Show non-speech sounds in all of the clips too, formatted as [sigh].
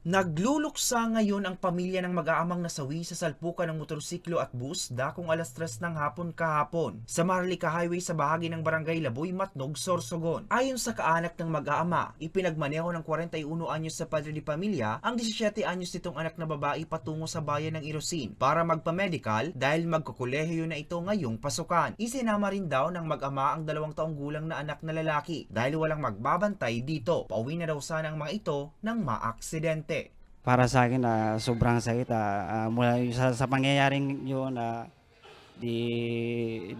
Nagluluksa ngayon ang pamilya ng mag-aamang nasawi sa salpukan ng motorsiklo at bus dakong alas 3 ng hapon kahapon sa Marlica Highway sa bahagi ng Barangay Laboy, Matnog, Sorsogon. Ayon sa kaanak ng mag-aama, ipinagmaneho ng 41 anyos sa padre di pamilya ang 17 anyos nitong anak na babae patungo sa bayan ng Irosin para magpa-medical dahil magkukulehiyo na ito ngayong pasukan. Isinama rin daw ng mag-ama ang dalawang taong gulang na anak na lalaki dahil walang magbabantay dito. Pauwi na daw sana ang mga ito ng maaksidente. Para sa akin ah, sobrang sakit ah, ah, mula sa, sa pangyayaring yun na di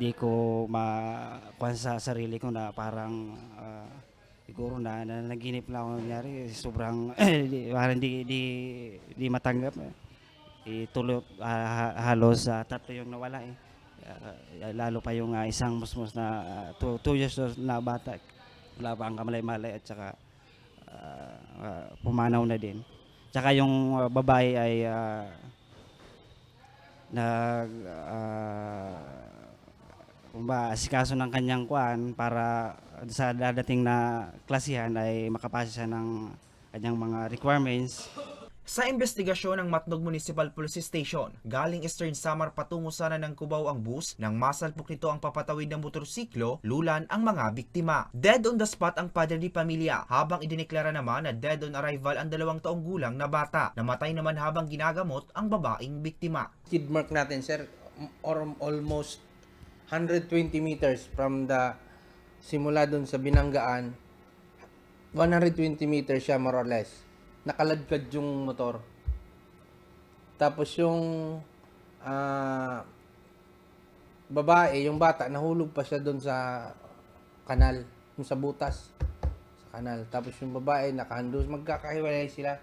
di ko makuha sa sarili ko na parang ah, siguro na, na naginip na ako nangyari sobrang [clears throat] di, parang di, di, di matanggap eh. Ituloy ah, ha- halos ah, tatlo yung nawala eh. Ah, lalo pa yung ah, isang musmus na ah, two, two years na bata wala pa ang kamalay-malay at saka ah, ah, pumanaw na din. Tsaka yung uh, babae ay uh, nag uh, kumba, asikaso ng kanyang kuan para sa dadating na klasihan ay makapasa siya ng kanyang mga requirements. Sa investigasyon ng Matnog Municipal Police Station, galing Eastern Samar patungo sana ng Cubao ang bus nang masalpok nito ang papatawid ng motorsiklo, lulan ang mga biktima. Dead on the spot ang padre di pamilya habang idineklara naman na dead on arrival ang dalawang taong gulang na bata. Namatay naman habang ginagamot ang babaeng biktima. skid mark natin sir or almost 120 meters from the simula dun sa binanggaan 120 meters siya more or less nakaladkad yung motor. Tapos yung ah, babae yung bata nahulog pa siya dun sa kanal yung sa butas sa kanal. Tapos yung babae nakahandus magkakahiwalay sila.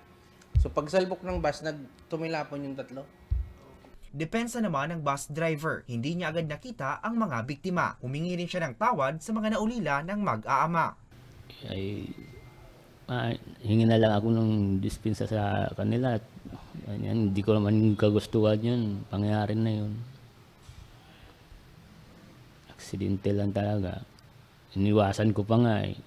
So pagsalbok ng bus nagtumilapon yung tatlo. Depensa naman ng bus driver, hindi niya agad nakita ang mga biktima. Humingi rin siya ng tawad sa mga naulila ng mag-aama. ay ah, hingi na lang ako ng dispensa sa kanila at yan, hindi ko naman kagustuhan yun pangyayari na yun aksidente lang talaga iniwasan ko pa nga eh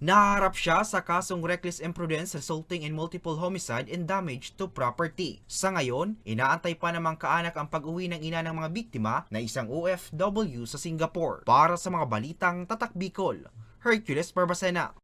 Naharap siya sa kasong reckless imprudence resulting in multiple homicide and damage to property. Sa ngayon, inaantay pa namang kaanak ang pag-uwi ng ina ng mga biktima na isang OFW sa Singapore. Para sa mga balitang Tatak Bicol, Hercules Barbacena.